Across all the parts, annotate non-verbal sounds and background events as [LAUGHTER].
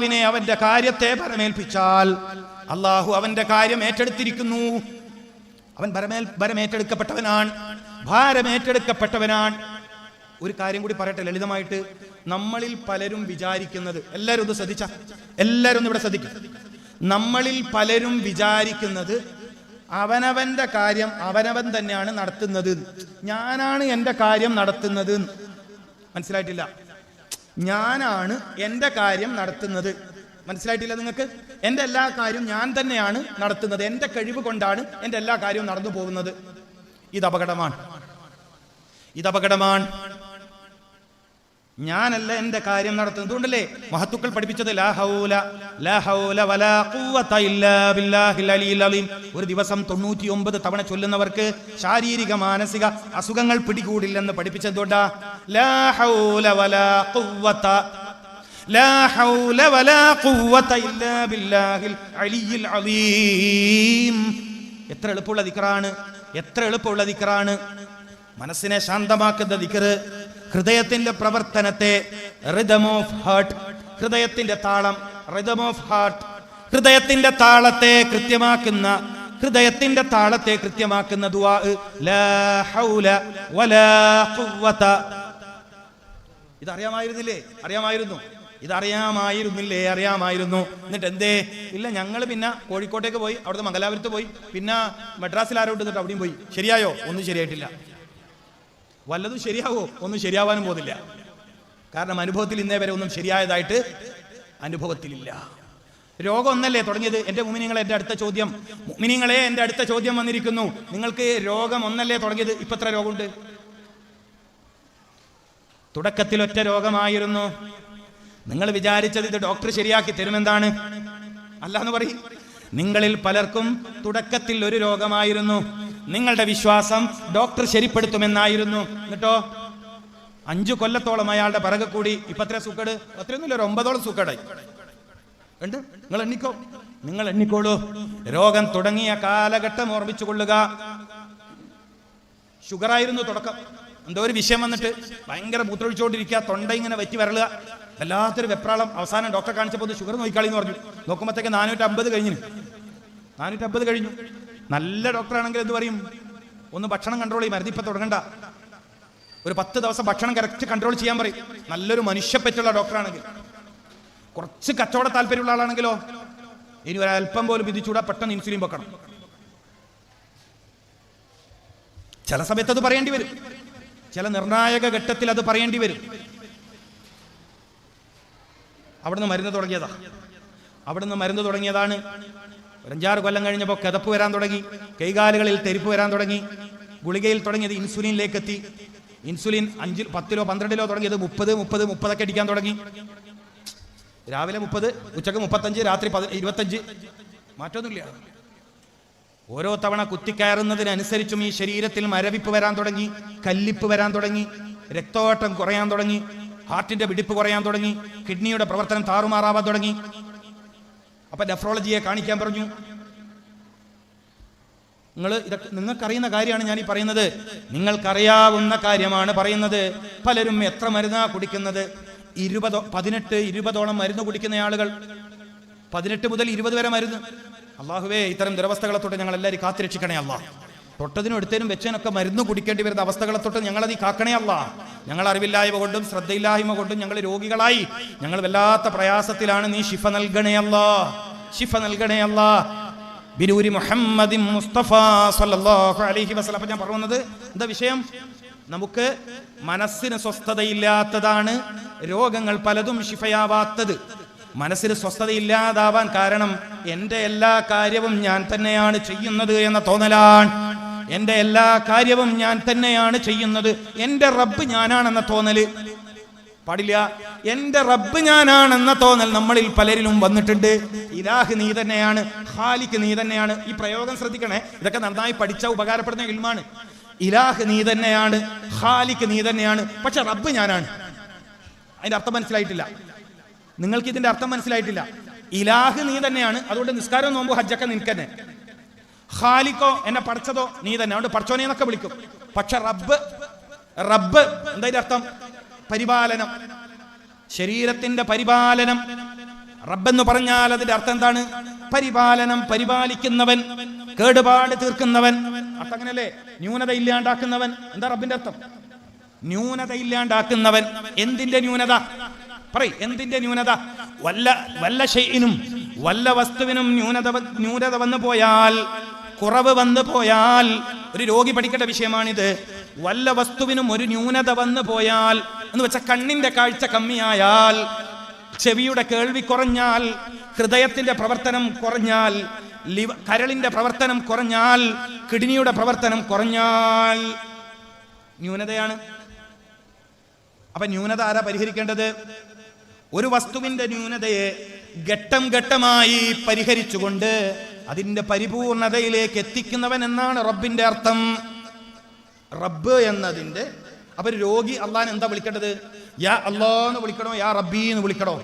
അള്ളാഹുവിനെ അവന്റെ കാര്യത്തെ പരമേൽപ്പിച്ചാൽ അള്ളാഹു അവന്റെ കാര്യം ഏറ്റെടുത്തിരിക്കുന്നു. അവൻ പരമേൽ പരമേറ്റെടുക്കപ്പെട്ടവനാണ് ഭാരമേറ്റെടുക്കപ്പെട്ടവനാണ്. ഒരു കാര്യം കൂടി പറയട്ടെ ലളിതമായിട്ട്. നമ്മളിൽ പലരും വിചാരിക്കുന്നത് എല്ലാവരും ഒന്ന് ശ്രദ്ധിച്ച? എല്ലാവരും ഇവിടെ ശ്രദ്ധിക്കും. നമ്മളിൽ പലരും വിചാരിക്കുന്നത് അവനവന്റെ കാര്യം അവനവൻ തന്നെയാണ് നടത്തുന്നത്. ഞാനാണ് എന്റെ കാര്യം നടത്തുന്നത്. മനസ്സിലായിട്ടില്ല? ഞാനാണ് എന്റെ കാര്യം നടത്തുന്നത്. മനസ്സിലായിട്ടില്ല നിങ്ങൾക്ക്? എന്റെ എല്ലാ കാര്യവും ഞാൻ തന്നെയാണ് നടത്തുന്നത്. എന്റെ കഴിവ് കൊണ്ടാണ് എന്റെ എല്ലാ കാര്യവും നടന്നു പോകുന്നത്. ഇത് അപകടമാണ്. ഇത് അപകടമാണ്. ഞാനല്ല എന്റെ കാര്യം നടത്തുന്നത്. കൊണ്ടല്ലേ മഹത്തുക്കൾ പഠിപ്പിച്ചത് ഒരു ദിവസം തൊണ്ണൂറ്റി ഒമ്പത് തവണ ചൊല്ലുന്നവർക്ക് ശാരീരിക മാനസിക അസുഖങ്ങൾ പിടികൂടില്ലെന്ന് പഠിപ്പിച്ചതുകൊണ്ടാ എത്ര എളുപ്പമുള്ള ദിക്കറാണ് എത്ര എളുപ്പമുള്ള ദിക്കറാണ് മനസ്സിനെ ശാന്തമാക്കുന്ന ദിക്കറ് ഹൃദയത്തിന്റെ പ്രവർത്തനത്തെ റിതം ഓഫ് ഹാർട്ട് ഹൃദയത്തിന്റെ താളം റിതം ഓഫ് ഹാർട്ട് ഹൃദയത്തിന്റെ താളത്തെ കൃത്യമാക്കുന്ന ഹൃദയത്തിന്റെ താളത്തെ കൃത്യമാക്കുന്ന ദുആ ലാ ഹൗല വലാ ഖുവത ഇതറിയാമായിരുന്നില്ലേ? അറിയാമായിരുന്നു. ഇതറിയാമായിരുന്നില്ലേ? അറിയാമായിരുന്നു. എന്നിട്ട് എന്തേ ഇല്ല ഞങ്ങൾ പിന്നെ കോഴിക്കോട്ടേക്ക് പോയി അവിടുന്ന് മംഗലാപുരത്ത് പോയി പിന്നെ മദ്രാസിൽ ആരോട്ട് എന്നിട്ട് അവിടെയും പോയി. ശരിയായോ? ഒന്നും ശരിയായിട്ടില്ല. വല്ലതും ശരിയാവോ? ഒന്നും ശരിയാവാനും പോകുന്നില്ല. കാരണം അനുഭവത്തിൽ ഇന്നേ വരെ ഒന്നും ശരിയായതായിട്ട് അനുഭവത്തിലില്ല. രോഗം ഒന്നല്ലേ തുടങ്ങിയത്? എന്റെ മുമിനിങ്ങളെ എന്റെ അടുത്ത ചോദ്യം. മുമിനിങ്ങളെ എന്റെ അടുത്ത ചോദ്യം വന്നിരിക്കുന്നു. നിങ്ങൾക്ക് രോഗം ഒന്നല്ലേ തുടങ്ങിയത്? ഇപ്പൊ എത്ര രോഗമുണ്ട്? തുടക്കത്തിൽ ഒറ്റ രോഗമായിരുന്നു. നിങ്ങൾ വിചാരിച്ചത് ഇത് ഡോക്ടർ ശരിയാക്കി തരുമെന്താണ്? അല്ല എന്ന് പറയും. നിങ്ങളിൽ പലർക്കും തുടക്കത്തിൽ ഒരു രോഗമായിരുന്നു. നിങ്ങളുടെ വിശ്വാസം ഡോക്ടർ ശരിപ്പെടുത്തുമെന്നായിരുന്നു. എന്നിട്ടോ? അഞ്ചു കൊല്ലത്തോളം അയാളുടെ പിറകെ കൂടി. ഇപ്പൊ അത്ര സൂക്കേട്? അത്രയൊന്നുമില്ല ഒരു ഒമ്പതോളം സൂക്കേടായി. ഉണ്ട് നിങ്ങൾ എണ്ണിക്കോ. നിങ്ങൾ എണ്ണിക്കോളൂ. രോഗം തുടങ്ങിയ കാലഘട്ടം ഓർമ്മിച്ചു കൊള്ളുക. ഷുഗറായിരുന്നു തുടക്കം. എന്തോ ഒരു വിഷയം വന്നിട്ട് ഭയങ്കര മൂത്രൊഴിച്ചുകൊണ്ടിരിക്കുക തൊണ്ട ഇങ്ങനെ വറ്റി വരളുക. വല്ലാത്തൊരു വെപ്രാളം. അവസാനം ഡോക്ടറെ കാണിച്ചപ്പോൾ ഷുഗർ നോക്കിക്കളി എന്ന് പറഞ്ഞു. നോക്കുമ്പോഴത്തേക്ക് നാനൂറ്റമ്പത് കഴിഞ്ഞു നാനൂറ്റമ്പത് കഴിഞ്ഞു. നല്ല ഡോക്ടറാണെങ്കിൽ എന്ത് പറയും? ഒന്ന് ഭക്ഷണം കൺട്രോൾ ചെയ്യും മരുന്ന് ഇപ്പം തുടങ്ങണ്ട. ഒരു പത്ത് ദിവസം ഭക്ഷണം കറക്റ്റ് കൺട്രോൾ ചെയ്യാൻ പറയും. നല്ലൊരു മനുഷ്യപ്പറ്റുള്ള ഡോക്ടറാണെങ്കിൽ. കുറച്ച് കച്ചവട താല്പര്യമുള്ള ആളാണെങ്കിലോ ഇനി ഒരു അല്പം പോലും വിധിച്ചൂടാ പെട്ടെന്ന് ഇൻസുലിൻ വെക്കണം. ചില സമയത്ത് അത് പറയേണ്ടി വരും. ചില നിർണായക ഘട്ടത്തിൽ അത് പറയേണ്ടി വരും. അവിടുന്ന് മരുന്ന് തുടങ്ങിയതാ. അവിടുന്ന് മരുന്ന് തുടങ്ങിയതാണ് ഒരു അഞ്ചാറ് കൊല്ലം കഴിഞ്ഞപ്പോൾ കിതപ്പ് വരാൻ തുടങ്ങി. കൈകാലുകളിൽ തെരിപ്പ് വരാൻ തുടങ്ങി. ഗുളികയിൽ തുടങ്ങിയത് ഇൻസുലിനിലേക്ക് എത്തി ഇൻസുലിൻ അഞ്ചിൽ പത്തിലോ പന്ത്രണ്ടിലോ തുടങ്ങിയത് മുപ്പത് മുപ്പത് മുപ്പതൊക്കെ അടിക്കാൻ തുടങ്ങി. രാവിലെ മുപ്പത് ഉച്ചയ്ക്ക് മുപ്പത്തഞ്ച് രാത്രി പതി ഇരുപത്തഞ്ച്. മാറ്റമൊന്നുമില്ല ഓരോ തവണ കുത്തിക്കയറുന്നതിനനുസരിച്ചും ഈ ശരീരത്തിൽ മരവിപ്പ് വരാൻ തുടങ്ങി കല്ലിപ്പ് വരാൻ തുടങ്ങി രക്തോട്ടം കുറയാൻ തുടങ്ങി ഹാർട്ടിന്റെ പിടിപ്പ് കുറയാൻ തുടങ്ങി കിഡ്നിയുടെ പ്രവർത്തനം താറുമാറാവാൻ തുടങ്ങി. അപ്പൊ നെഫ്രോളജിയെ കാണിക്കാൻ പറഞ്ഞു. നിങ്ങൾ ഇതൊക്കെ നിങ്ങൾക്കറിയുന്ന കാര്യമാണ് ഞാൻ ഈ പറയുന്നത്. നിങ്ങൾക്കറിയാവുന്ന കാര്യമാണ് പറയുന്നത്. പലരും എത്ര മരുന്നാ കുടിക്കുന്നത്? ഇരുപതോ പതിനെട്ട് ഇരുപതോളം മരുന്ന് കുടിക്കുന്ന ആളുകൾ. പതിനെട്ട് മുതൽ ഇരുപത് വരെ മരുന്ന്. അള്ളാഹുവേ ഇത്തരം ദുരവസ്ഥകളെ തൊട്ട് ഞങ്ങൾ എല്ലാവരും കാത്തിരക്ഷിക്കണേ അല്ല തൊട്ടതിനും എടുത്തതിനും വെച്ചതിനൊക്കെ മരുന്ന് കുടിക്കേണ്ടി വരുന്ന അവസ്ഥകളെ തൊട്ട് ഞങ്ങളത് ഈ കാക്കണയല്ല ഞങ്ങൾ അറിവില്ലായ്മ കൊണ്ടും ശ്രദ്ധയില്ലായ്മ കൊണ്ടും ഞങ്ങൾ രോഗികളായി. ഞങ്ങൾ വല്ലാത്ത പ്രയാസത്തിലാണ് നീ ശിഫ നൽകണയല്ല ശിഫ നൽകണയല്ല ബിരൂരി മുഹമ്മദ് മുസ്തഫ സല്ലല്ലാഹു അലൈഹി അപ്പൊ ഞാൻ പറയുന്നത് എന്താ വിഷയം? നമുക്ക് മനസ്സിന് സ്വസ്ഥതയില്ലാത്തതാണ് രോഗങ്ങൾ പലതും ശിഫയാവാത്തത്. മനസ്സിന് സ്വസ്ഥതയില്ലാതാവാൻ കാരണം എന്റെ എല്ലാ കാര്യവും ഞാൻ തന്നെയാണ് ചെയ്യുന്നത് എന്ന തോന്നലാണ്. എന്റെ എല്ലാ കാര്യവും ഞാൻ തന്നെയാണ് ചെയ്യുന്നത്. എന്റെ റബ്ബ് ഞാനാണെന്ന തോന്നൽ. പാടില്ല. എന്റെ റബ്ബ് ഞാനാണെന്ന തോന്നൽ നമ്മളിൽ പലരിലും വന്നിട്ടുണ്ട്. ഇലാഹ് നീ തന്നെയാണ്. ഹാലിക്ക് നീ തന്നെയാണ്. ഈ പ്രയോഗം ശ്രദ്ധിക്കണേ. ഇതൊക്കെ നന്നായി പഠിച്ച ഉപകാരപ്പെടുന്ന ഇൽമാണ്. ഇലാഹ് നീ തന്നെയാണ്. ഹാലിക്ക് നീ തന്നെയാണ്. പക്ഷെ റബ്ബ് ഞാനാണ്. അതിന്റെ അർത്ഥം മനസ്സിലായിട്ടില്ല. നിങ്ങൾക്ക് ഇതിന്റെ അർത്ഥം മനസ്സിലായിട്ടില്ല. ഇലാഹ് നീ തന്നെയാണ്. അതുകൊണ്ട് നിസ്കാരം നോമ്പ് ഹജ്ജൊക്കെ നിനക്ക് ഖാലിക്കോ എന്നെ പഠിച്ചതോ? നീ തന്നെ. അതുകൊണ്ട് പഠിച്ചോനെ എന്നൊക്കെ വിളിക്കും. പക്ഷെ റബ്ബ് റബ്ബ് എന്തായാലും അർത്ഥം? പരിപാലനം. ശരീരത്തിന്റെ പരിപാലനം. റബ്ബെന്ന് പറഞ്ഞാൽ അതിന്റെ അർത്ഥം എന്താണ്? പരിപാലനം പരിപാലിക്കുന്നവൻ കേടുപാട് തീർക്കുന്നവൻ. അർത്ഥം അങ്ങനല്ലേ ന്യൂനത ഇല്ലാണ്ടാക്കുന്നവൻ. എന്താ റബ്ബിന്റെ അർത്ഥം? ന്യൂനത ഇല്ലാണ്ടാക്കുന്നവൻ. എന്തിന്റെ ന്യൂനത? പറയ് എന്തിന്റെ ന്യൂനത? വല്ല വല്ല ഷെയ്നും വല്ല വസ്തുവിനും ന്യൂനത ന്യൂനത വന്നു പോയാൽ കുറവ് വന്നു പോയാൽ ഒരു രോഗി പഠിക്കേണ്ട വിഷയമാണിത്. വല്ല വസ്തുവിനും ഒരു ന്യൂനത വന്നു പോയാൽ എന്ന് വെച്ചാൽ കണ്ണിന്റെ കാഴ്ച കമ്മിയായാൽ ചെവിയുടെ കേൾവി കുറഞ്ഞാൽ ഹൃദയത്തിന്റെ പ്രവർത്തനം കുറഞ്ഞാൽ ലിവ കരളിന്റെ പ്രവർത്തനം കുറഞ്ഞാൽ കിഡ്നിയുടെ പ്രവർത്തനം കുറഞ്ഞാൽ ന്യൂനതയാണ്. അപ്പൊ ന്യൂനത ആരാ പരിഹരിക്കേണ്ടത്? ഒരു വസ്തുവിന്റെ ന്യൂനതയെ ഘട്ടം ഘട്ടമായി പരിഹരിച്ചുകൊണ്ട് അതിന്റെ പരിപൂർണതയിലേക്ക് എത്തിക്കുന്നവൻ എന്നാണ് റബ്ബിന്റെ അർത്ഥം. റബ്ബ് എന്നതിന്റെ അപ്പൊ രോഗി അള്ളാൻ എന്താ വിളിക്കേണ്ടത്? യാ അള്ളോ എന്ന് വിളിക്കണോ? യാ റബ്ബി എന്ന് വിളിക്കണോ?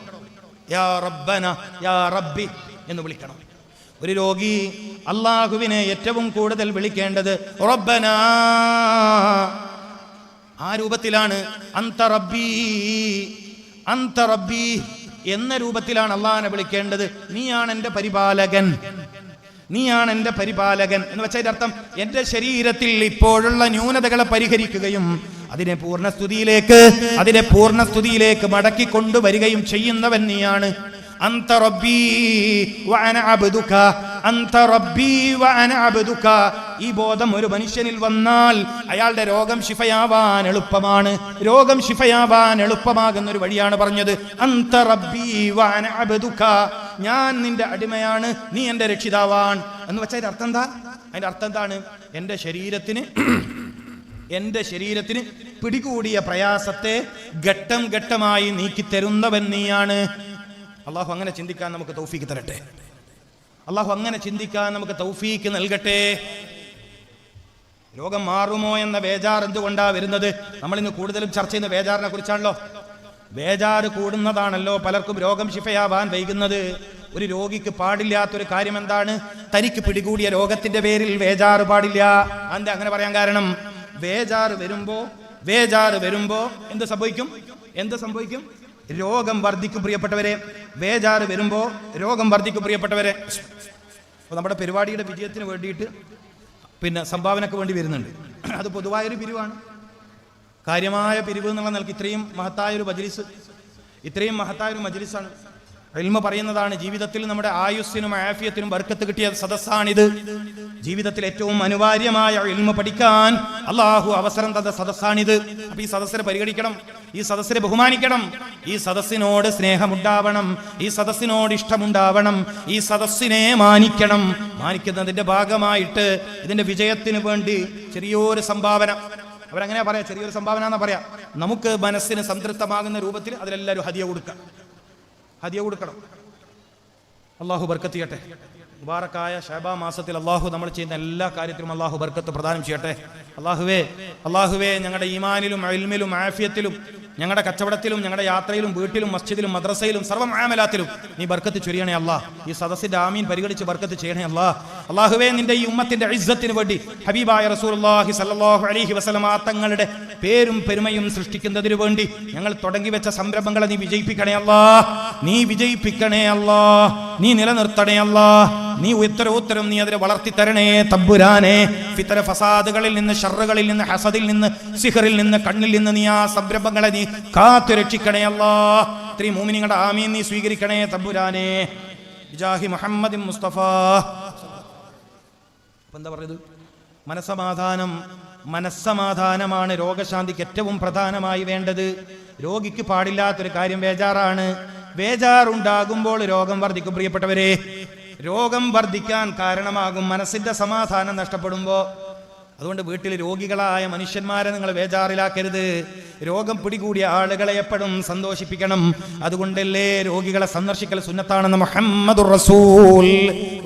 യാ റബ്ബന യാ റബ്ബി എന്ന് വിളിക്കണം. ഒരു രോഗി അള്ളാഹുവിനെ ഏറ്റവും കൂടുതൽ വിളിക്കേണ്ടത് റബ്ബന. ആ രൂപത്തിലാണ് അന്ത റബ്ബി അന്ത റബ്ബി എന്ന രൂപത്തിലാണ് അള്ളാഹനെ വിളിക്കേണ്ടത്. നീയാണ് എന്റെ പരിപാലകൻ. നീയാണ് എന്റെ പരിപാലകൻ എന്ന് വെച്ചാൽ അർത്ഥം എന്റെ ശരീരത്തിൽ ഇപ്പോഴുള്ള ന്യൂനതകളെ പരിഹരിക്കുകയും അതിനെ പൂർണസ്തുതിയിലേക്ക് അതിനെ പൂർണസ്തുതിയിലേക്ക് മടക്കി കൊണ്ടുവരികയും ചെയ്യുന്നവൻ നീയാണ്. അന്ത റബ്ബി അന്ത റബ്ബി ഈ ബോധം ഒരു മനുഷ്യനിൽ വന്നാൽ അയാളുടെ രോഗം ശിഫയാവാൻ എളുപ്പമാണ്. രോഗം ശിഫയാവാൻ എളുപ്പമാകുന്ന ഒരു വഴിയാണ് പറഞ്ഞത്. അന്ത വാന വഅന ഞാൻ നിന്റെ അടിമയാണ് നീ എന്റെ രക്ഷിതാവാൻ എന്ന് വെച്ചാൽ അതിന്റെ അർത്ഥം എന്താ? അതിന്റെ അർത്ഥം എന്താണ്? എന്റെ ശരീരത്തിന് [CLEARS THROAT] എന്റെ ശരീരത്തിന് പിടികൂടിയ പ്രയാസത്തെ ഘട്ടം ഘട്ടമായി നീക്കിത്തരുന്നവൻ നീയാണ്. അള്ളാഹു അങ്ങനെ ചിന്തിക്കാൻ നമുക്ക് തൗഫീക്ക് തരട്ടെ. അള്ളാഹു അങ്ങനെ ചിന്തിക്കാൻ നമുക്ക് തൗഫീക്ക് നൽകട്ടെ. രോഗം മാറുമോ എന്ന ബേജാർ എന്തുകൊണ്ടാ വരുന്നത്? നമ്മൾ ഇന്ന് കൂടുതലും ചർച്ച ചെയ്യുന്ന ബേജാറിനെ കുറിച്ചാണല്ലോ. ബേജാറ് കൂടുന്നതാണല്ലോ പലർക്കും രോഗം ശിഫയാവാൻ വൈകുന്നത്. ഒരു രോഗിക്ക് പാടില്ലാത്തൊരു കാര്യം എന്താണ് തനിക്ക് പിടികൂടിയ രോഗത്തിന്റെ പേരിൽ വേജാറ് പാടില്ല. എന്താ അങ്ങനെ പറയാൻ കാരണം? വേജാറ് വരുമ്പോ വേജാറ് വരുമ്പോ എന്ത് സംഭവിക്കും? എന്ത് സംഭവിക്കും? രോഗം വർദ്ധിക്കും പ്രിയപ്പെട്ടവരെ. വേജാറ് വരുമ്പോ രോഗം വർദ്ധിക്കും പ്രിയപ്പെട്ടവരെ. അപ്പോൾ നമ്മുടെ പരിപാടിയുടെ വിജയത്തിന് വേണ്ടിയിട്ട് പിന്നെ സംഭാവനക്ക് വേണ്ടി വരുന്നുണ്ട്. അത് പൊതുവായൊരു പിരിവാണ്. കാര്യമായ പിരിവ് എന്നുള്ള നിലയ്ക്ക് ഇത്രയും മഹത്തായ ഒരു മജ്ലിസ് ഇത്രയും മഹത്തായ ഒരു മജ്ലിസാണ്. എൽമ പറയുന്നതാണ് ജീവിതത്തിൽ നമ്മുടെ ആയുസ്സിനും ആഫിയത്തിനും വർക്കത്ത് കിട്ടിയ സദസ്സാണിത്. ജീവിതത്തിൽ ഏറ്റവും അനിവാര്യമായ എൽമ പഠിക്കാൻ അള്ളാഹു അവസരം തന്ന സദസ്സാണിത്. അപ്പൊ ഈ സദസ്സിനെ പരിഗണിക്കണം ഈ സദസ്സിനെ ബഹുമാനിക്കണം. ഈ സദസ്സിനോട് സ്നേഹമുണ്ടാവണം ഈ സദസ്സിനോട് ഇഷ്ടമുണ്ടാവണം ഈ സദസ്സിനെ മാനിക്കണം. മാനിക്കുന്നതിന്റെ ഭാഗമായിട്ട് ഇതിന്റെ വിജയത്തിന് വേണ്ടി ചെറിയൊരു സംഭാവന. അവരങ്ങനെ പറയാം? ചെറിയൊരു സംഭാവന എന്നാ പറയാം. നമുക്ക് മനസ്സിന് സംതൃപ്തമാകുന്ന രൂപത്തിൽ അതിലെല്ലാവരും ഹതിയ കൊടുക്കാം. ഹതിയ കൊടുക്കണം. അള്ളാഹു ബർക്കത്ത് ചെയ്യട്ടെ. മുബാറക്കായ ഷാബാ മാസത്തിൽ അള്ളാഹു നമ്മൾ ചെയ്യുന്ന എല്ലാ കാര്യത്തിലും അള്ളാഹു ബർക്കത്ത് പ്രദാനം ചെയ്യട്ടെ. അള്ളാഹുവേ അള്ളാഹുവേ ഞങ്ങളുടെ ഈമാനിലും അൽമിലും ആഫിയത്തിലും ഞങ്ങളുടെ കച്ചവടത്തിലും ഞങ്ങളുടെ യാത്രയിലും വീട്ടിലും മസ്ജിദിലും മദ്രസയിലും സർവ മാമലാത്തിലും നീ ബർക്കത്ത് ചൊരിയണേ അല്ലാ. ഈ സദസ്സിന്റെ ആമീൻ പരിഗണിച്ച് ബർക്കത്ത് ചെയ്യണേ അല്ലാ. അള്ളാഹുവേ നിന്റെ ഈ ഉമ്മത്തിന്റെ ഇസ്സത്തിന് വേണ്ടി ഹബീബായ റസൂലുള്ളാഹി സല്ലല്ലാഹു അലൈഹി വസല്ലമ തങ്ങളുടെ പേരും പെരുമയും സൃഷ്ടിക്കുന്നതിന് വേണ്ടി ഞങ്ങൾ തുടങ്ങി വെച്ച സംരംഭങ്ങളെ നീ വിജയിപ്പിക്കണേ അല്ലാ. നീ വിജയിപ്പിക്കണേ അല്ലാ. നീ നിലനിർത്തണേ അല്ലാ. നീ ഉത്തരോത്തരം നീ അതിനെ വളർത്തി തരണേ തമ്പുരാനെ. ഇത്തര ഫസാദുകളിൽ നിന്ന് ഷറുകളിൽ നിന്ന് ഹസദിൽ നിന്ന് സിഹറിൽ നിന്ന് കണ്ണിൽ നിന്ന് നീ ആ സംരംഭങ്ങളെ നീ കാത്തു രക്ഷിക്കണേ അല്ലാ. ത്രീ മൂമിനിങ്ങളുടെ ആമീൻ നീ സ്വീകരിക്കണേ തമ്പുരാനെ. ജാഹി മുഹമ്മദ് മുസ്തഫ. എന്താ പറയുന്നത്? മനസമാധാനം മനസ്സമാധാനമാണ് രോഗശാന്തിക്ക് ഏറ്റവും പ്രധാനമായി വേണ്ടത്. രോഗിക്ക് പാടില്ലാത്തൊരു കാര്യം ബേജാറാണ്. ബേജാറുണ്ടാകുമ്പോൾ രോഗം വർദ്ധിക്കും പ്രിയപ്പെട്ടവരെ. രോഗം വർദ്ധിക്കാൻ കാരണമാകും. മനസ്സിന്റെ സമാധാനം നഷ്ടപ്പെടുമ്പോൾ അതുകൊണ്ട് വീട്ടിൽ രോഗികളായ മനുഷ്യന്മാരെ നിങ്ങൾ വേജാറിലാക്കരുത് രോഗം പിടികൂടിയ ആളുകളെ എപ്പോഴും സന്തോഷിപ്പിക്കണം. അതുകൊണ്ടല്ലേ രോഗികളെ സന്ദർശിക്കൽ സുന്നത്താണെന്ന് മുഹമ്മദ് റസൂൽ.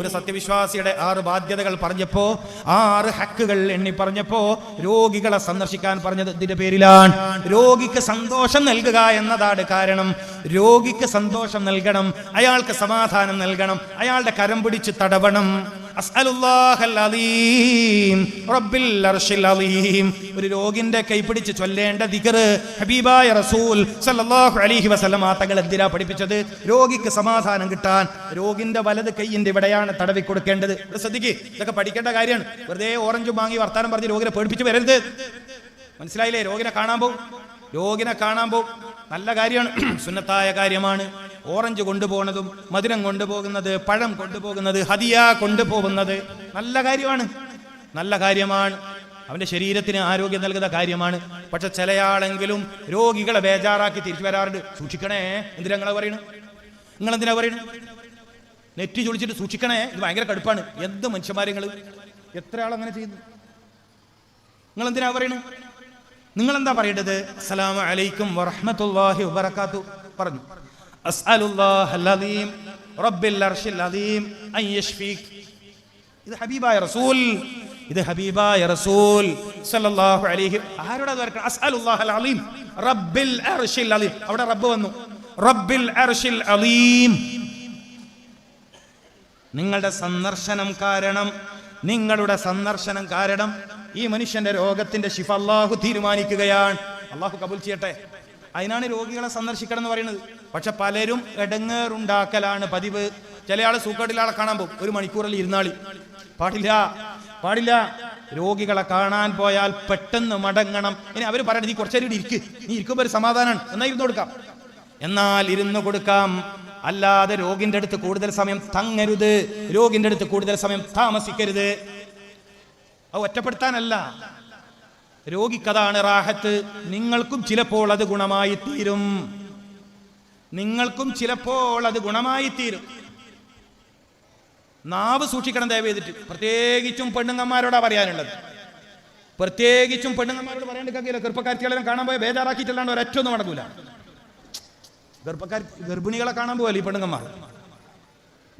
ഒരു സത്യവിശ്വാസിയുടെ ആറ് ബാധ്യതകൾ പറഞ്ഞപ്പോ ആറ് ഹക്കുകൾ എണ്ണി പറഞ്ഞപ്പോ രോഗികളെ സന്ദർശിക്കാൻ പറഞ്ഞത് ഇതിന്റെ പേരിലാണ്. രോഗിക്ക് സന്തോഷം നൽകുക എന്നതാണ് കാരണം. രോഗിക്ക് സന്തോഷം നൽകണം അയാൾക്ക് സമാധാനം നൽകണം അയാളുടെ കരം പിടിച്ച് തടവണം. ഒരു രോഗിന്റെ കൈപിടിച്ച് ചൊല്ലേണ്ട ദിക്ർ ഹബീബായ റസൂൽ സല്ലല്ലാഹു അലൈഹി വസല്ലമ തങ്ങൾ എന്തിനാ പഠിപ്പിച്ചത്? രോഗിക്ക് സമാധാനം കിട്ടാൻ. രോഗിന്റെ വലത് കൈയിന്റെ ഇവിടെയാണ് തടവി കൊടുക്കേണ്ടത്. ഇവിടെ ശ്രദ്ധിക്കുക ഇതൊക്കെ പഠിക്കേണ്ട കാര്യമാണ്. വെറുതെ ഓറഞ്ചും വാങ്ങി വർത്താനം പറഞ്ഞ് രോഗിനെ പേടിപ്പിച്ച് വരരുത്. മനസ്സിലായില്ലേ? രോഗിനെ കാണാൻ പോകും രോഗിനെ കാണാൻ പോകും നല്ല കാര്യമാണ്. [CLEARS THROAT] സുന്നത്തായ കാര്യമാണ്. ഓറഞ്ച് കൊണ്ടുപോകുന്നതും മധുരം കൊണ്ടുപോകുന്നത് പഴം കൊണ്ടുപോകുന്നത് ഹതിയ കൊണ്ടുപോകുന്നത് നല്ല കാര്യമാണ്. നല്ല കാര്യമാണ്. അവന്റെ ശരീരത്തിന് ആരോഗ്യം നൽകുന്ന കാര്യമാണ്. പക്ഷെ ചിലയാളെങ്കിലും രോഗികളെ ബേജാറാക്കി തിരിച്ചു വരാറുണ്ട്. സൂക്ഷിക്കണേ. എന്തിനാ നിങ്ങളെ പറയണു? നിങ്ങൾ എന്തിനാ പറയണു? നെറ്റി ചൊളിച്ചിട്ട് സൂക്ഷിക്കണേ. ഇത് ഭയങ്കര കടുപ്പാണ്. എന്ത് മനുഷ്യന്മാരെ നിങ്ങൾ എത്ര ആളങ്ങനെ ചെയ്യുന്നു? നിങ്ങൾ എന്തിനാ പറയണു? നിങ്ങൾ എന്താ പറയേണ്ടത്? അസ്സലാമു അലൈക്കും വറഹ്മത്തുള്ളാഹി വബറകാതു പറഞ്ഞു. അസ്അലുല്ലാഹൽ അലീം റബ്ബിൽ അർശിൽ അലീം അൻ യശ്ഫീക്. ഇത് ഹബീബായ റസൂൽ ഇത് ഹബീബായ റസൂൽ സല്ലല്ലാഹു അലൈഹി ആരോടാ ദ്വാരക്കണം അസ്അലുല്ലാഹൽ അലീം റബ്ബിൽ അർശിൽ അലീം അവിടെ റബ്ബ് വന്നു. റബ്ബിൽ അർശിൽ അലീം നിങ്ങളുടെ സന്ദർശനം കാരണം നിങ്ങളുടെ സന്ദർശനം കാരണം ഈ മനുഷ്യന്റെ രോഗത്തിന്റെ ശിഫ അള്ളാഹു തീരുമാനിക്കുകയാണ്. അള്ളാഹു കബൂൽ ചെയ്യട്ടെ. അതിനാണ് രോഗികളെ സന്ദർശിക്കണം എന്ന് പറയുന്നത്. പക്ഷെ പലരും ഇടങ്ങേറുണ്ടാക്കലാണ് പതിവ്. ചില ആൾ സൂക്കാട്ടിലാളെ കാണാൻ പോകും. ഒരു മണിക്കൂറിൽ ഇരുന്നാളി. പാടില്ല. പാടില്ല. രോഗികളെ കാണാൻ പോയാൽ പെട്ടെന്ന് മടങ്ങണം. ഇനി അവർ പറയണത് നീ കുറച്ചേരം ഇരിക്ക്. നീ ഇരിക്കുമ്പോൾ ഒരു സമാധാനമാണ് എന്നാ ഇരുന്ന് കൊടുക്കാം. എന്നാൽ ഇരുന്ന് കൊടുക്കാം. അല്ലാതെ രോഗിന്റെ അടുത്ത് കൂടുതൽ സമയം തങ്ങരുത്. രോഗിന്റെ അടുത്ത് കൂടുതൽ സമയം താമസിക്കരുത്. അത് ഒറ്റപ്പെടുത്താനല്ല. രോഗിക്കതാണ് റാഹത്ത്. നിങ്ങൾക്കും ചിലപ്പോൾ അത് ഗുണമായി തീരും. നിങ്ങൾക്കും ചിലപ്പോൾ അത് ഗുണമായി തീരും. നാവ് സൂക്ഷിക്കണം ദയവ് ചെയ്തിട്ട്. പ്രത്യേകിച്ചും പെണ്ണുങ്ങന്മാരോടാ പറയാനുള്ളത്. പ്രത്യേകിച്ചും പെണ്ണുങ്ങന്മാരോട് പറയാണ്ടില്ല ചെറുപ്പക്കാർത്തികളെല്ലാം കാണാൻ പോയ ബേജാറാക്കിയിട്ടല്ലാണ്ട് ഒരൊറ്റൊന്നും നടക്കൂല. ഗർഭക്കാർ ഗർഭിണികളെ കാണാൻ പോകല്ലേ ഈ പെണ്ണുങ്ങന്മാർ?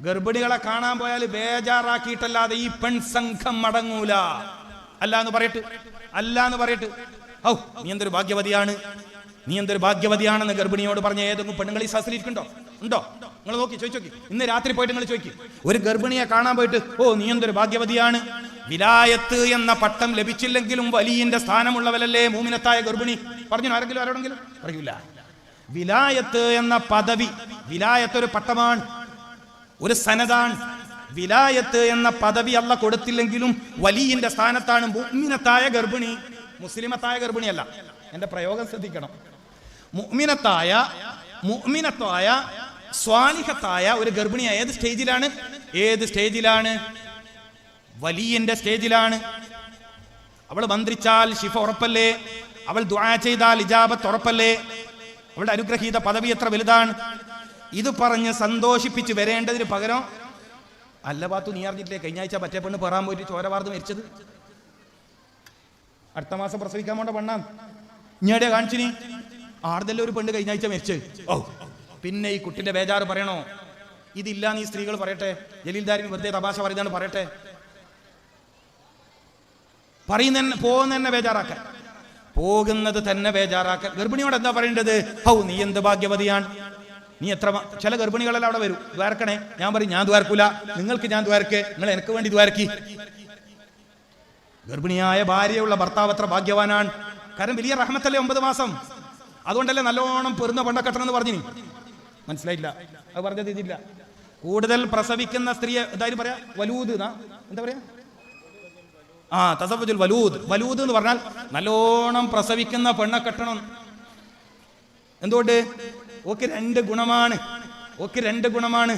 ഗർഭിണികളെ കാണാൻ പോയാൽ ബേജാറാക്കിയിട്ടല്ലാതെ ഈ പെൺസംഘം മടങ്ങൂല. അല്ല എന്ന് പറയട്ട്. അല്ല എന്ന് പറയട്ട്. ഔ നീ എന്തൊരു ഭാഗ്യവതിയാണ്? നീ എന്തൊരു ഭാഗ്യവതിയാണെന്ന് ഗർഭിണിയോട് പറഞ്ഞ ഏതെങ്കിലും പെണ്ണുങ്ങൾ ഈ ശാസ്ത്രീരിക്കുണ്ടോ ഉണ്ടോ? നിങ്ങൾ നോക്കി ചോദിച്ചോക്കി ഇന്ന് രാത്രി പോയിട്ട് നിങ്ങൾ ചോദിക്കും. ഒരു ഗർഭിണിയെ കാണാൻ പോയിട്ട് ഓ നീ എന്തൊരു ഭാഗ്യവതിയാണ്? വിലായത്ത് എന്ന പട്ടം ലഭിച്ചില്ലെങ്കിലും വലിയന്റെ സ്ഥാനമുള്ളവരല്ലേ മൂമിനത്തായ ഗർഭിണി? പറഞ്ഞു ആരെങ്കിലും ആരോടെങ്കിലും? പറയൂല വിലായത്ത് എന്ന പദവി വിലായത്ത് ഒരു പട്ടമാണ്. ഒരു സനതാണ്. വിലായത്ത് എന്ന പദവി അല്ല കൊടുത്തില്ലെങ്കിലും വലിയന്റെ സ്ഥാനത്താണ് മുഗ്മിനത്തായ ഗർഭിണി. മുസ്ലിമത്തായ ഗർഭിണിയല്ല. എന്റെ പ്രയോഗം ശ്രദ്ധിക്കണം. മുഗ്മിനത്തായ മുഗ്മിനത്തായ സ്വാലിഹത്തായ ഒരു ഗർഭിണി ഏത് സ്റ്റേജിലാണ്? ഏത് സ്റ്റേജിലാണ്? വലിയന്റെ സ്റ്റേജിലാണ്. അവൾ മന്ത്രിച്ചാൽ ശിഫ ഉറപ്പല്ലേ? അവൾ ദ്വാ ചെയ്താൽ ഇജാബത്ത് ഉറപ്പല്ലേ? അവളുടെ അനുഗ്രഹീത പദവി എത്ര വലുതാണ്? ഇത് പറഞ്ഞ് സന്തോഷിപ്പിച്ച് വരേണ്ടതിന് പകരം അല്ല നീ അറിഞ്ഞിട്ടില്ലേ? കഴിഞ്ഞ ആഴ്ച പറ്റേ പെണ്ണ് പെറാൻ പോയിട്ട് ചോര മരിച്ചത്. അടുത്ത മാസം പ്രസവിക്കാൻ പോണ്ട പെണ്ണാ. ഇഞ്ഞേടെ കാണിച്ചിനി. ആർദല്ല ഒരു പെണ്ണ് കഴിഞ്ഞ ആഴ്ച മരിച്ചത് ഓ പിന്നെ ഈ കുട്ടിന്റെ ബേജാറ് പറയണോ? ഇതില്ല നീ സ്ത്രീകൾ പറയട്ടെ. ജലീൽദാരി വെറുതെ തപാശ പറയുന്നതാണ് പറയട്ടെ. പറയുന്ന പോകുന്ന തന്നെ ബേജാറാക്കാൻ. പോകുന്നത് തന്നെ ബേജാറാക്ക ഗർഭിണിയോട് എന്താ പറയേണ്ടത്? ഹൗ നീ എന്ത് ഭാഗ്യവതിയാണ്? നീ എത്ര ചില ഗർഭിണികളെല്ലാം അവിടെ വരും. ദ്വാരക്കണേ. ഞാൻ പറയും ഞാൻ ദ്വാരക്കൂല. നിങ്ങൾക്ക് ഞാൻ ദ്വാരക്ക്. നിങ്ങൾ എനിക്ക് വേണ്ടി ദ്വാരക്കി. ഗർഭിണിയായ ഭാര്യയുള്ള ഭർത്താവ് അത്ര ഭാഗ്യവാനാണ്. കാരണം വലിയ റഹ്മത്തല്ലേ ഒമ്പത് മാസം? അതുകൊണ്ടല്ലേ നല്ലോണം പെരുന്ന പണ്ട കെട്ടണം എന്ന് പറഞ്ഞു. മനസ്സിലായില്ല. അത് പറഞ്ഞത് ഇതില്ല. കൂടുതൽ പ്രസവിക്കുന്ന സ്ത്രീയെ എന്തായാലും പറയാ? വലൂത്? എന്താ പറയാ? ആ തസഫുജുൽ വലൂദ്. വലൂദ് എന്ന് പറഞ്ഞാൽ നല്ലോണം പ്രസവിക്കുന്ന പെണ്ണെ കെട്ടണം. എന്തുകൊണ്ട്? ഓക്ക് രണ്ട് ഗുണമാണ്. ഓക്ക് രണ്ട് ഗുണമാണ്.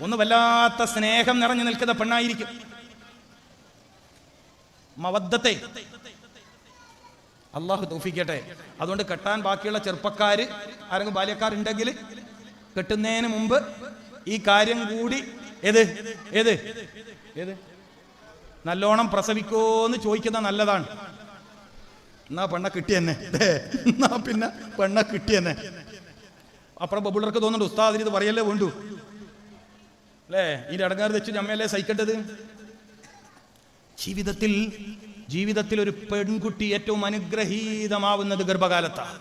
ഒന്ന് വല്ലാത്ത സ്നേഹം നിറഞ്ഞു നിൽക്കുന്ന പെണ്ണായിരിക്കും. മവദ്ധത്തെ അള്ളാഹു തോഫിക്കട്ടെ അതുകൊണ്ട് കെട്ടാൻ ബാക്കിയുള്ള ചെറുപ്പക്കാര് ആരെങ്കിലും ബാല്യക്കാരുണ്ടെങ്കിൽ കെട്ടുന്നതിന് മുമ്പ് ഈ കാര്യം കൂടി ഏത്? ഏത്? ഏത്? നല്ലോണം പ്രസവിക്കോന്ന് ചോദിക്കുന്ന നല്ലതാണ്. എന്നാ പെണ്ണ കിട്ടിയെന്നെ. എന്നാ പിന്നെ പെണ്ണ കിട്ടിയെന്നെ. അപ്പുറം ബബുളർക്ക് തോന്നുന്നു ഉസ്താദിന് ഇത് പറയല്ലേ വേണ്ടു. അല്ലേ ഈ അടങ്ങാറ് വെച്ച് അമ്മയല്ലേ സഹിക്കേണ്ടത്? ജീവിതത്തിൽ ജീവിതത്തിൽ ഒരു പെൺകുട്ടി ഏറ്റവും അനുഗ്രഹീതമാവുന്നത് ഗർഭകാലത്താണ്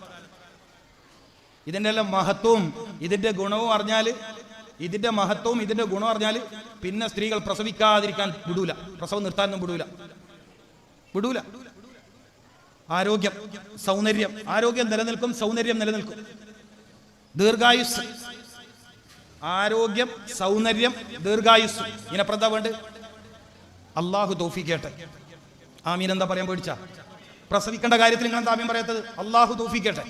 ഇതിന്റെ എല്ലാം മഹത്വവും ഇതിന്റെ ഗുണവും അറിഞ്ഞാൽ ഇതിന്റെ മഹത്വവും ഇതിന്റെ ഗുണവും അറിഞ്ഞാൽ പിന്നെ സ്ത്രീകൾ പ്രസവിക്കാതിരിക്കാൻ വിടൂല. പ്രസവം നിർത്താനൊന്നും വിടൂല. വിടൂല. ആരോഗ്യം സൗന്ദര്യം. ആരോഗ്യം നിലനിൽക്കും സൗന്ദര്യം നിലനിൽക്കും. ദീർഘായുസ്. ആരോഗ്യം സൗന്ദര്യം ദീർഘായുസ്. ഇങ്ങനെ പ്രധാ വേണ്ട? അള്ളാഹു തോഫിക്കട്ടെ ആമീൻ എന്താ പറയാൻ പേടിച്ച? പ്രസവിക്കേണ്ട കാര്യത്തിൽ നിങ്ങൾ എന്താ ആമീൻ പറയാത്തത്? അള്ളാഹു തോഫിക്കട്ടെ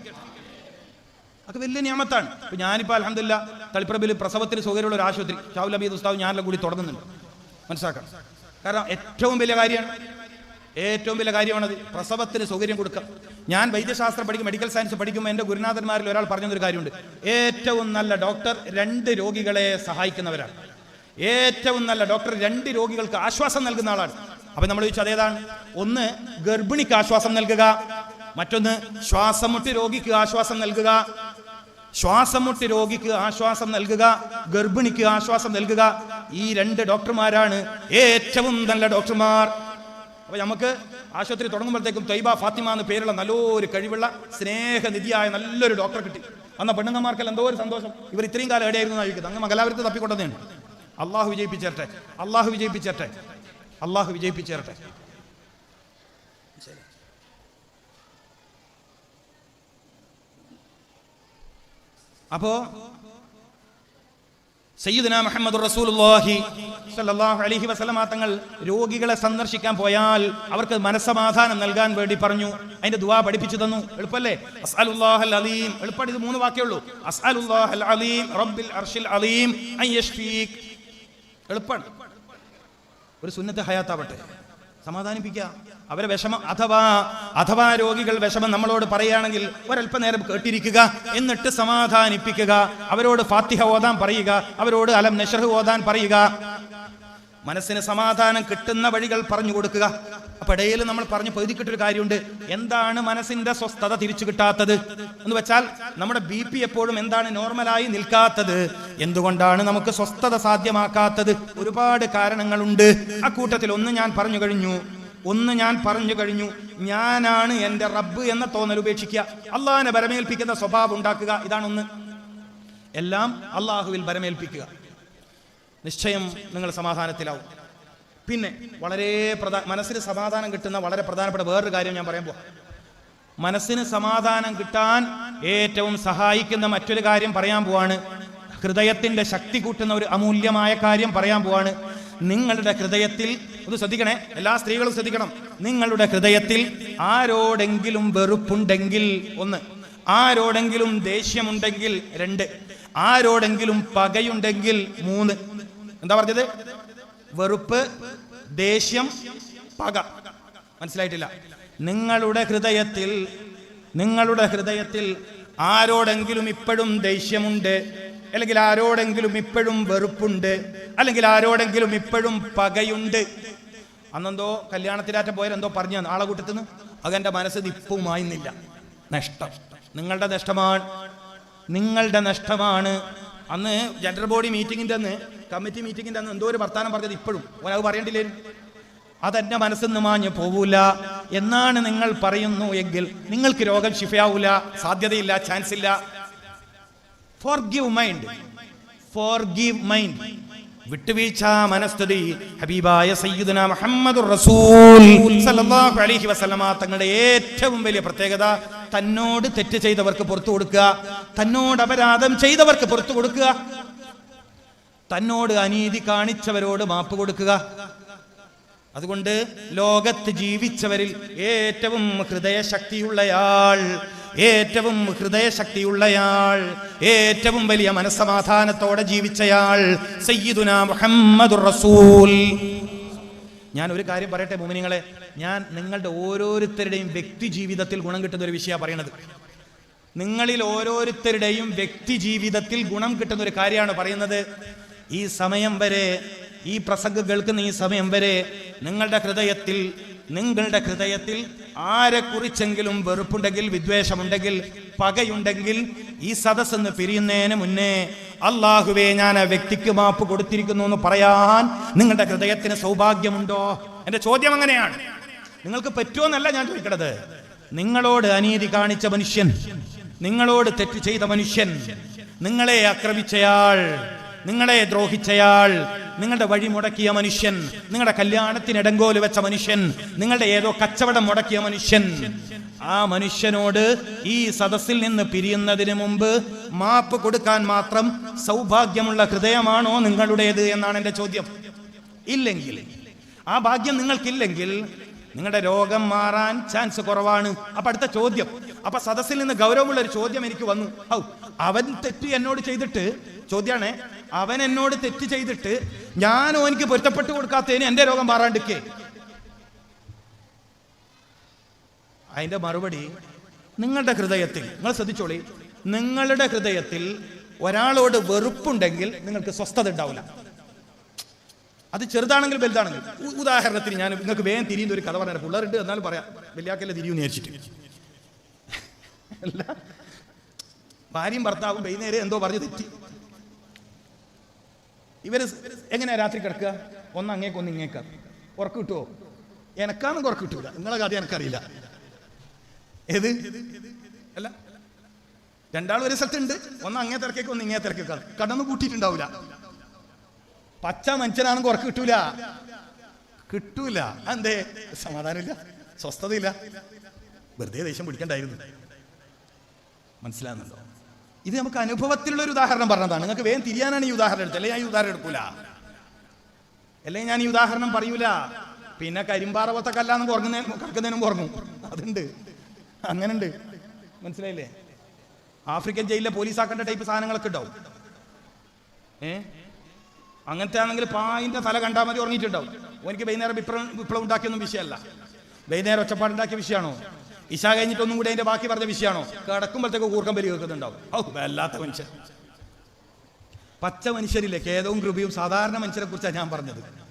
അത് വലിയ നിയമത്താണ്. ഇപ്പൊ ഞാനിപ്പോ അലഹമില്ല തളിപ്പറമ്പിൽ പ്രസവത്തിന് സൗകര്യമുള്ള ഒരു ആശുപത്രി. ഷാവുൽ അബീദ് ഉസ്താവ് ഞാനെല്ലാം കൂടി തുടങ്ങുന്നുണ്ട്. മനസ്സിലാക്കണം. കാരണം ഏറ്റവും വലിയ കാര്യമാണ് ഏറ്റവും വലിയ കാര്യമാണത് പ്രസവത്തിന് സൗകര്യം കൊടുക്കുക ഞാൻ വൈദ്യശാസ്ത്രം പഠിക്കും മെഡിക്കൽ സയൻസ് പഠിക്കുമ്പോൾ എന്റെ ഗുരുനാഥന്മാരിൽ ഒരാൾ പറഞ്ഞൊരു കാര്യമുണ്ട്. ഏറ്റവും നല്ല ഡോക്ടർ രണ്ട് രോഗികളെ സഹായിക്കുന്നവരാണ്. ഏറ്റവും നല്ല ഡോക്ടർ രണ്ട് രോഗികൾക്ക് ആശ്വാസം നൽകുന്ന ആളാണ്. അപ്പൊ നമ്മൾ ചോദിച്ചു അതേതാണ്? ഒന്ന് ഗർഭിണിക്ക് ആശ്വാസം നൽകുക. മറ്റൊന്ന് ശ്വാസമുട്ട് രോഗിക്ക് ആശ്വാസം നൽകുക. ശ്വാസമുട്ട് രോഗിക്ക് ആശ്വാസം നൽകുക. ഗർഭിണിക്ക് ആശ്വാസം നൽകുക. ഈ രണ്ട് ഡോക്ടർമാരാണ് ഏറ്റവും നല്ല ഡോക്ടർമാർ അപ്പൊ നമുക്ക് ആശുപത്രി തുടങ്ങുമ്പോഴത്തേക്കും തൈബ ഫാത്തിമ എന്ന് പേരുള്ള നല്ലൊരു കഴിവുള്ള സ്നേഹനിധിയായ നല്ലൊരു ഡോക്ടർ കിട്ടി. അന്ന പെണ്ണുങ്ങന്മാർക്കെല്ലാം എന്തോ ഒരു സന്തോഷം. ഇവർ ഇത്രയും കാലം എവിടെയായിരുന്നു ചോദിക്കുന്നത് അങ്ങ് മംഗലാപുരത്ത് തപ്പിക്കൊണ്ടതാണ്. അള്ളാഹു വിജയിപ്പിച്ചേരട്ടെ. അള്ളാഹു വിജയിപ്പിച്ചേരട്ടെ. അള്ളാഹു വിജയിപ്പിച്ചേരട്ടെ. അപ്പോ സയ്യിദന മുഹമ്മദ് റസൂലുള്ളാഹി സല്ലല്ലാഹു അലൈഹി വസല്ലമ തങ്ങൾ രോഗികളെ സന്ദർശിക്കാൻ പോയാൽ അവർക്ക് മനസ്സമാധാനം നൽകാൻ വേണ്ടി പറഞ്ഞു. അതിന്റെ ദുആ പഠിപ്പിച്ചു തന്നു. എളുപ്പല്ലേ? അസ്അലുല്ലാഹൽ അലീം എളുപ്പടി ഇത് മൂന്ന് വാക്യേ ഉള്ളൂ. അസ്അലുല്ലാഹൽ അലീം റബ്ബിൽ അർശിൽ അലീം അൻ യഷ്ഫീക് ഒരു സുന്നത്ത് ഹയാത്താവട്ടെ. സമാധാനിപ്പിക്കുക. അവരെ വിഷമം അഥവാ അഥവാ രോഗികൾ വിഷമം നമ്മളോട് പറയുകയാണെങ്കിൽ ഒരല്പനേരം കേട്ടിരിക്കുക എന്നിട്ട് സമാധാനിപ്പിക്കുക. അവരോട് ഫാത്തിഹ ഓതാൻ പറയുക അവരോട് അലം നഷഹ് ഓതാൻ പറയുക. മനസ്സിന് സമാധാനം കിട്ടുന്ന വഴികൾ പറഞ്ഞു കൊടുക്കുക. അപ്പൊ ഇടയിൽ നമ്മൾ പറഞ്ഞു പകുതിക്കിട്ടൊരു കാര്യമുണ്ട്. എന്താണ് മനസ്സിന്റെ സ്വസ്ഥത തിരിച്ചു കിട്ടാത്തത്? എന്ന് വെച്ചാൽ നമ്മുടെ ബി പി എപ്പോഴും എന്താണ് നോർമലായി നിൽക്കാത്തത്? എന്തുകൊണ്ടാണ് നമുക്ക് സ്വസ്ഥത സാധ്യമാക്കാത്തത്? ഒരുപാട് കാരണങ്ങളുണ്ട്. ആ കൂട്ടത്തിൽ ഒന്ന് ഞാൻ പറഞ്ഞു കഴിഞ്ഞു. ഒന്ന് ഞാൻ പറഞ്ഞു കഴിഞ്ഞു. ഞാനാണ് എന്റെ റബ്ബ് എന്ന തോന്നൽ ഉപേക്ഷിക്കുക. അള്ളാഹിനെ ബരമേൽപ്പിക്കുന്ന സ്വഭാവം ഉണ്ടാക്കുക. ഇതാണ് ഒന്ന്. എല്ലാം അള്ളാഹുവിൽ ബരമേൽപ്പിക്കുക നിശ്ചയം നിങ്ങൾ സമാധാനത്തിലാവും. പിന്നെ വളരെ പ്രധാന മനസ്സിന് സമാധാനം കിട്ടുന്ന വളരെ പ്രധാനപ്പെട്ട വേറൊരു കാര്യം ഞാൻ പറയാൻ പോവാം. മനസ്സിന് സമാധാനം കിട്ടാൻ ഏറ്റവും സഹായിക്കുന്ന മറ്റൊരു കാര്യം പറയാൻ പോവാണ്. ഹൃദയത്തിന്റെ ശക്തി കൂട്ടുന്ന ഒരു അമൂല്യമായ കാര്യം പറയാൻ പോവാണ്. നിങ്ങളുടെ ഹൃദയത്തിൽ ഒന്ന് ശ്രദ്ധിക്കണേ എല്ലാ സ്ത്രീകളും ശ്രദ്ധിക്കണം. നിങ്ങളുടെ ഹൃദയത്തിൽ ആരോടെങ്കിലും വെറുപ്പുണ്ടെങ്കിൽ ഒന്ന് ആരോടെങ്കിലും ദേഷ്യമുണ്ടെങ്കിൽ രണ്ട് ആരോടെങ്കിലും പകയുണ്ടെങ്കിൽ മൂന്ന്. എന്താ പറഞ്ഞത്? വെറുപ്പ് ദേഷ്യം പക. മനസ്സിലായിട്ടില്ല? നിങ്ങളുടെ ഹൃദയത്തിൽ നിങ്ങളുടെ ഹൃദയത്തിൽ ആരോടെങ്കിലും ഇപ്പോഴും ദേഷ്യമുണ്ട് അല്ലെങ്കിൽ ആരോടെങ്കിലും ഇപ്പോഴും വെറുപ്പുണ്ട് അല്ലെങ്കിൽ ആരോടെങ്കിലും ഇപ്പോഴും പകയുണ്ട്. അന്നെന്തോ കല്യാണത്തിലാറ്റം പോയാൽ എന്തോ പറഞ്ഞു ആളെ കൂട്ടത്തിന്ന്? അതെന്റെ മനസ്സിൽ ഇപ്പവുമായിരുന്നില്ല നഷ്ടം. നിങ്ങളുടെ നഷ്ടമാണ്. നിങ്ങളുടെ നഷ്ടമാണ്. അന്ന് ജനറൽ ബോഡി മീറ്റിംഗിന്റെ അന്ന് കമ്മിറ്റി മീറ്റിംഗിന്റെ അന്ന് എന്തോ ഒരു വർത്താനം പറഞ്ഞത് ഇപ്പോഴും. ഒരാൾ പറയണ്ടില്ലേ? അതെന്റെ മനസ്സിൽ നിന്ന് മാഞ്ഞു പോവൂല. എന്നാണ് നിങ്ങൾ പറയുന്നു എങ്കിൽ നിങ്ങൾക്ക് രോഗം ശിഫയാവൂല സാധ്യതയില്ല ചാൻസ് ഇല്ല. Forgive mind forgive mind വിട്ടുവീഴ്ച മനസ്ഥിതി. ഹബീബായ സയ്യിദുന മുഹമ്മദുർ റസൂൽ. സല്ലല്ലാഹു അലൈഹി വസല്ലമ തങ്ങളുടെ ഏറ്റവും വലിയ പ്രത്യേകത തന്നോട് തെറ്റ് ചെയ്തവർക്ക് പുറത്തു കൊടുക്കുക. തന്നോട് അപരാധം ചെയ്തവർക്ക് പുറത്തു കൊടുക്കുക. തന്നോട് അനീതി കാണിച്ചവരോട് മാപ്പ് കൊടുക്കുക. അതുകൊണ്ട് ലോകത്ത് ജീവിച്ചവരിൽ ഏറ്റവും ഹൃദയശക്തിയുള്ളയാൾ ഏറ്റവും ഹൃദയശക്തിയുള്ളയാൾ ഏറ്റവും വലിയ മനസ്സമാധാനത്തോടെ ജീവിച്ചയാൾ സയ്യിദുന മുഹമ്മദുർ റസൂൽ. ഞാൻ ഒരു കാര്യം പറയട്ടെ മോമിനിങ്ങളെ? ഞാൻ നിങ്ങളുടെ ഓരോരുത്തരുടെയും വ്യക്തി ജീവിതത്തിൽ ഗുണം കിട്ടുന്ന ഒരു വിഷയമാണ് പറയുന്നത് നിങ്ങളിൽ ഓരോരുത്തരുടെയും വ്യക്തി ജീവിതത്തിൽ ഗുണം കിട്ടുന്ന ഒരു കാര്യമാണ് പറയുന്നത്. ഈ സമയം വരെ ഈ പ്രസംഗം കേൾക്കുന്ന ഈ സമയം വരെ നിങ്ങളുടെ ഹൃദയത്തിൽ നിങ്ങളുടെ ഹൃദയത്തിൽ ആരെക്കുറിച്ചെങ്കിലും വെറുപ്പുണ്ടെങ്കിൽ വിദ്വേഷമുണ്ടെങ്കിൽ പകയുണ്ടെങ്കിൽ ഈ സദസ്സെന്ന് പിരിയുന്നതിന് മുന്നേ അള്ളാഹുവേ ഞാൻ ആ വ്യക്തിക്ക് മാപ്പ് കൊടുത്തിരിക്കുന്നു എന്ന് പറയാൻ നിങ്ങളുടെ ഹൃദയത്തിന് സൗഭാഗ്യമുണ്ടോ? എന്റെ ചോദ്യം അങ്ങനെയാണ്. നിങ്ങൾക്ക് പറ്റുമെന്നല്ല ഞാൻ ചോദിക്കണത്. നിങ്ങളോട് അനീതി കാണിച്ച മനുഷ്യൻ നിങ്ങളോട് തെറ്റ് ചെയ്ത മനുഷ്യൻ നിങ്ങളെ ആക്രമിച്ചയാൾ നിങ്ങളെ ദ്രോഹിച്ചയാൾ നിങ്ങളുടെ വഴി മുടക്കിയ മനുഷ്യൻ നിങ്ങളുടെ കല്യാണത്തിന് ഇടങ്കോൽ വെച്ച മനുഷ്യൻ നിങ്ങളുടെ ഏതോ കച്ചവടം മുടക്കിയ മനുഷ്യൻ. ആ മനുഷ്യനോട് ഈ സദസ്സിൽ നിന്ന് പിരിയുന്നതിന് മുമ്പ് മാപ്പ് കൊടുക്കാൻ മാത്രം സൗഭാഗ്യമുള്ള ഹൃദയമാണോ നിങ്ങളുടേത് എന്നാണ് എന്റെ ചോദ്യം. ഇല്ലെങ്കിൽ ആ ഭാഗ്യം നിങ്ങൾക്കില്ലെങ്കിൽ നിങ്ങളുടെ രോഗം മാറാൻ ചാൻസ് കുറവാണ്. അപ്പൊ അടുത്ത ചോദ്യം. അപ്പൊ സദസ്സിൽ നിന്ന് ഗൗരവമുള്ള ഒരു ചോദ്യം എനിക്ക് വന്നു. ഔ അവൻ തെറ്റ് എന്നോട് ചെയ്തിട്ട് ചോദ്യമാണ് അവൻ എന്നോട് തെറ്റ് ചെയ്തിട്ട് ഞാനോ എനിക്ക് പൊരുത്തപ്പെട്ടു കൊടുക്കാത്തതിന് എന്റെ രോഗം മാറാണ്ടിക്കേ അതിന്റെ മറുപടി നിങ്ങളുടെ ഹൃദയത്തിൽ നിങ്ങൾ ശ്രദ്ധിച്ചോളി നിങ്ങളുടെ ഹൃദയത്തിൽ ഒരാളോട് വെറുപ്പുണ്ടെങ്കിൽ നിങ്ങൾക്ക് സ്വസ്ഥത ഉണ്ടാവില്ല. അത് ചെറുതാണെങ്കിൽ വലുതാണെങ്കിൽ. ഉദാഹരണത്തിന് ഞാൻ നിങ്ങൾക്ക് വേഗം തിരിയുന്ന ഒരു കഥ പറയാൻ പിള്ളേരുണ്ട് എന്നാലും പറയാം. വലിയാക്കല്ലേ തിരിയും വിചാരിച്ചിട്ട്. അല്ല. ഭാര്യയും ഭർത്താവും വൈകുന്നേരം എന്തോ പറഞ്ഞു തെറ്റി. ഇവർ എങ്ങനെയാ രാത്രി കിടക്കുക? ഒന്ന് അങ്ങേക്ക് ഒന്ന് ഇങ്ങേക്ക. ഉറക്കു കിട്ടുമോ എനക്കാന്ന് ഉറക്കു കിട്ടൂല. നിങ്ങളെ കഥ എനക്കറിയില്ല. ഏത്? അല്ല. രണ്ടാളും ഒരു സ്ഥലത്തുണ്ട്. ഒന്ന് അങ്ങേ തിരക്കേക്ക് ഒന്ന് ഇങ്ങേ തിരക്കേക്കാണ്. കടന്നു കൂട്ടിയിട്ടുണ്ടാവില്ല പച്ച മനുഷ്യനാണെങ്കിൽ കുറക്ക് കിട്ടൂല. കിട്ടൂല. എന്തേ സമാധാനമില്ല. സ്വസ്ഥതയില്ല. വെറുതെ ദേഷ്യം പിടിക്കണ്ടായിരുന്നു. മനസ്സിലാകുന്നുണ്ടോ ഇത് നമുക്ക് അനുഭവത്തിലുള്ള ഒരു ഉദാഹരണം പറഞ്ഞതാണ്. നിങ്ങൾക്ക് വേഗം തിരിയാനാണ് ഈ ഉദാഹരണം എടുത്തത്. അല്ലെങ്കിൽ ഞാൻ ഈ ഉദാഹരണം എടുക്കൂല? അല്ലെങ്കിൽ ഞാൻ ഈ ഉദാഹരണം പറയൂല? പിന്നെ കരിമ്പാറ പോത്ത കല്ലാന്ന് ഉറങ്ങുന്ന കിടക്കുന്നതിനും ഉറങ്ങും. അതുണ്ട്. അങ്ങനുണ്ട് മനസ്സിലായില്ലേ? ആഫ്രിക്കൻ ജയിലിലെ പോലീസ് ആക്കേണ്ട ടൈപ്പ് സാധനങ്ങളൊക്കെ ഉണ്ടാവും. ഏ? അങ്ങനത്തെ ആണെങ്കിൽ പായിന്റെ തല കണ്ടാൽ മതി ഉറങ്ങിയിട്ടുണ്ടാവും. എനിക്ക് വൈകുന്നേരം വിപ്ലവം വിപ്ലവം ഉണ്ടാക്കിയൊന്നും വിഷയമല്ല. വൈകുന്നേരം ഒച്ചപ്പാടുണ്ടാക്കിയ വിഷയമാണോ? ഇശ കഴിഞ്ഞിട്ടൊന്നും കൂടി അതിന്റെ ബാക്കി പറഞ്ഞ വിഷയമാണോ? കിടക്കുമ്പോഴത്തേക്ക് കൂർക്കം പരി കേൾക്കുന്നുണ്ടാവും ഔ വല്ലാത്ത മനുഷ്യൻ. പച്ച മനുഷ്യരില്ലേ? ഖേദവും കൃപയും സാധാരണ മനുഷ്യരെ കുറിച്ചാണ് ഞാൻ പറഞ്ഞത്.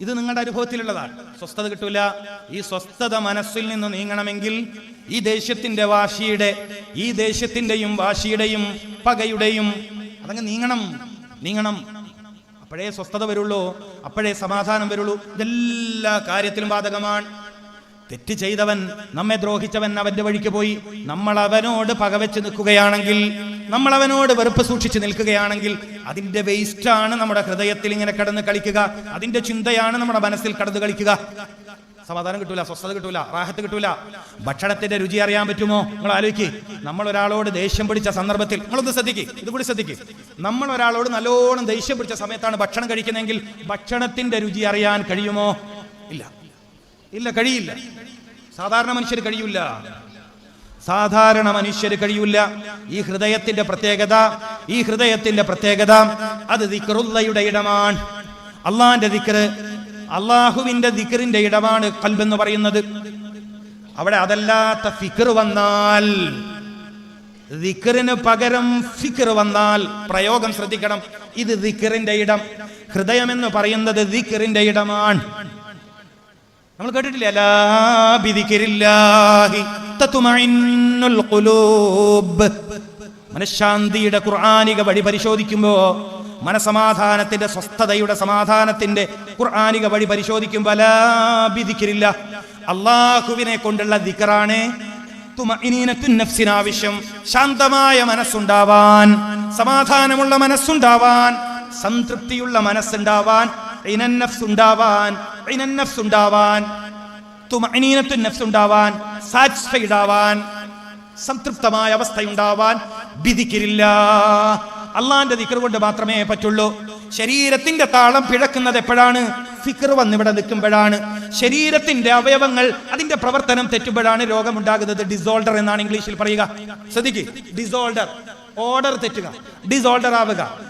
ഇത് നിങ്ങളുടെ അനുഭവത്തിലുള്ളതാണ്. സ്വസ്ഥത കിട്ടൂല. ഈ സ്വസ്ഥത മനസ്സിൽ നിന്ന് നീങ്ങണമെങ്കിൽ ഈ ദേഷ്യത്തിന്റെ വാശിയുടെ ഈ ദേഷ്യത്തിന്റെയും വാശിയുടെയും പകയുടെയും അതങ്ങ് നീങ്ങണം നീങ്ങണം. അപ്പോഴേ സ്വസ്ഥത വരുള്ളൂ അപ്പോഴേ സമാധാനം വരുള്ളൂ. ഇതെല്ലാ കാര്യത്തിലും ബാധകമാണ്. തെറ്റ് ചെയ്തവൻ നമ്മെ ദ്രോഹിച്ചവൻ അവന്റെ വഴിക്ക് പോയി. നമ്മൾ അവനോട് പകവെച്ച് നിൽക്കുകയാണെങ്കിൽ നമ്മൾ അവനോട് വെറുപ്പ് സൂക്ഷിച്ച് നിൽക്കുകയാണെങ്കിൽ അതിന്റെ വേസ്റ്റാണ് നമ്മുടെ ഹൃദയത്തിൽ ഇങ്ങനെ കടന്ന് കളിക്കുക. അതിന്റെ ചിന്തയാണ് നമ്മുടെ മനസ്സിൽ കടന്ന് കളിക്കുക. സമാധാനം കിട്ടൂല സ്വസ്ഥത കിട്ടൂല റാഹത്ത് കിട്ടൂല. ഭക്ഷണത്തിന്റെ രുചി അറിയാൻ പറ്റുമോ? നിങ്ങൾ ആലോചിക്ക്. നമ്മൾ ഒരാളോട് ദേഷ്യം പിടിച്ച സന്ദർഭത്തിൽ നിങ്ങളൊന്ന് ശ്രദ്ധിക്ക് ഇത് കൂടി ശ്രദ്ധിക്ക്. നമ്മൾ ഒരാളോട് നല്ലോണം ദേഷ്യം പിടിച്ച സമയത്താണ് ഭക്ഷണം കഴിക്കുന്നതെങ്കിൽ ഭക്ഷണത്തിന്റെ രുചി അറിയാൻ കഴിയുമോ? ഇല്ല. ഇല്ല കഴിയില്ല. സാധാരണ മനുഷ്യർ കഴിയില്ല സാധാരണ മനുഷ്യർ കഴിയില്ല ഈ ഹൃദയത്തിന്റെ പ്രത്യേകത ഈ ഹൃദയത്തിന്റെ പ്രത്യേകത അത് ദിക്റുള്ളയുടെ ഇടമാണ്. അള്ളാന്റെ ദിക്റ് അള്ളാഹുവിന്റെ ദിക്റിന്റെ ഇടമാണ് കൽബെന്ന് പറയുന്നത്. അവിടെ അതല്ലാത്ത ഫിക്ർ വന്നാൽ ദിക്റിന് പകരം ഫിക്ർ വന്നാൽ പ്രയോഗം ശ്രദ്ധിക്കണം. ഇത് ദിക്റിന്റെ ഇടം. ഹൃദയം എന്ന് പറയുന്നത് ദിക്റിന്റെ ഇടമാണ്. നമ്മൾ കേട്ടിട്ടില്ല? മനഃശാന്തിയുടെ ഖുർആനിക വഴി പരിശോധിക്കുമ്പോ മനസമാധാനത്തിന്റെ സ്വസ്ഥതയുടെ സമാധാനത്തിന്റെ ഖുർആാനിക വഴി പരിശോധിക്കും അലാ ബിദിക്രില്ല. അള്ളാഹുവിനെ കൊണ്ടുള്ള ദിക്കറാണ് ആവശ്യം. ശാന്തമായ മനസ്സുണ്ടാവാൻ സമാധാനമുള്ള മനസ്സുണ്ടാവാൻ സംതൃപ്തിയുള്ള മനസ്സുണ്ടാവാൻ ഉണ്ടാവാൻ സാറ്റിസ്ഫൈഡ് ആവാൻ സംതൃപ്തമായ അവസ്ഥയുണ്ടാവാൻ വിധിക്കില്ല അള്ളാന്റെ ദിക്കർ കൊണ്ട് മാത്രമേ പറ്റുള്ളൂ. ശരീരത്തിന്റെ താളം പിഴക്കുന്നത് എപ്പോഴാണ്? ഫിക്കർ വന്നിവിടെ നിൽക്കുമ്പോഴാണ്. ശരീരത്തിന്റെ അവയവങ്ങൾ അതിന്റെ പ്രവർത്തനം തെറ്റുമ്പോഴാണ് രോഗമുണ്ടാകുന്നത്. ഡിസോൾഡർ എന്നാണ് ഇംഗ്ലീഷിൽ പറയുക. ശ്രദ്ധിക്കുക ഡിസോൾഡർ ഓർഡർ തെറ്റുക. ഡിസോൾഡർ ആവുക.